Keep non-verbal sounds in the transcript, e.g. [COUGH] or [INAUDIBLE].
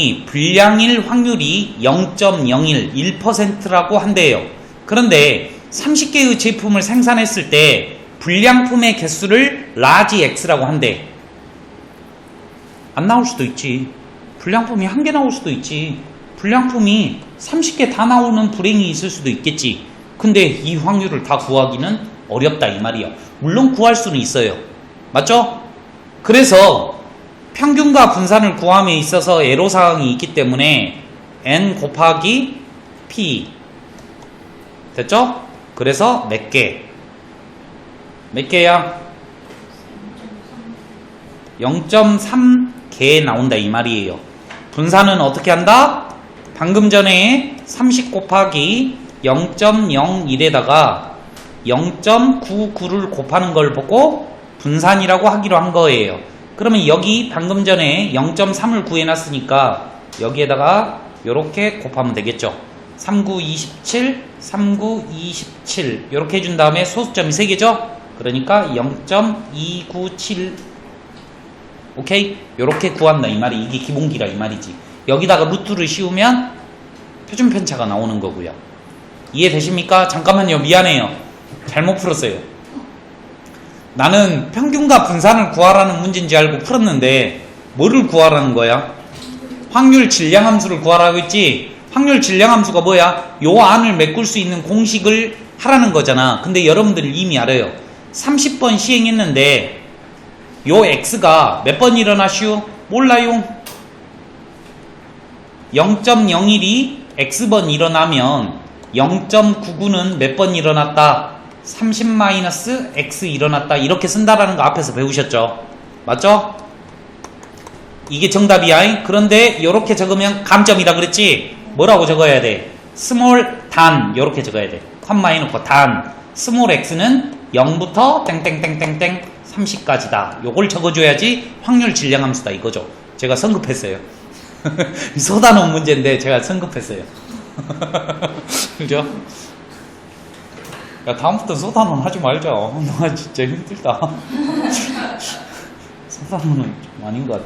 이 불량일 확률이 0.01, 1%라고 한대요. 그런데 30개의 제품을 생산했을 때 불량품의 개수를 라지 X라고 한대. 안 나올 수도 있지. 불량품이 한 개 나올 수도 있지. 불량품이 30개 다 나오는 불행이 있을 수도 있겠지. 근데 이 확률을 다 구하기는 어렵다 이 말이야. 물론 구할 수는 있어요. 맞죠? 그래서 평균과 분산을 구함에 있어서 애로사항이 있기 때문에 n 곱하기 p 됐죠? 그래서 몇 개? 몇 개야? 0.3개 나온다 이 말이에요. 분산은 어떻게 한다? 방금 전에 30 곱하기 0.01에다가 0.99를 곱하는 걸 보고 분산이라고 하기로 한 거예요. 그러면 여기 방금 전에 0.3을 구해놨으니까 여기에다가 이렇게 곱하면 되겠죠. 39, 27, 39, 27 이렇게 해준 다음에 소수점이 3개죠. 그러니까 0.297 오케이? 이렇게 구한다 이 말이 이게 기본기라 이 말이지. 여기다가 루트를 씌우면 표준 편차가 나오는 거고요. 이해되십니까? 잠깐만요. 미안해요. 잘못 풀었어요. 나는 평균과 분산을 구하라는 문제인지 알고 풀었는데 뭐를 구하라는 거야? 확률 질량 함수를 구하라고 했지? 확률 질량 함수가 뭐야? 요 안을 메꿀 수 있는 공식을 하라는 거잖아. 근데 여러분들 이미 알아요. 30번 시행했는데 요 x가 몇 번 일어나슈? 몰라요. 0.01이 x번 일어나면 0.99는 몇 번 일어났다? 30-x 일어났다. 이렇게 쓴다라는 거 앞에서 배우셨죠? 맞죠? 이게 정답이야. 그런데 이렇게 적으면 감점이라 그랬지? 뭐라고 적어야 돼? 스몰 단 이렇게 적어야 돼. 컴마 해놓고 단 스몰 x는 0부터 땡땡땡땡땡 30까지다. 요걸 적어줘야지 확률 질량 함수다 이거죠. 제가 성급했어요. [LAUGHS] 쏟아놓은 문제인데 제가 성급했어요. [LAUGHS] 그죠? 야 다음부터 쏟아놓은 하지 말자. 나 진짜 힘들다. [LAUGHS] 쏟아놓은 좀 아닌 것 같아.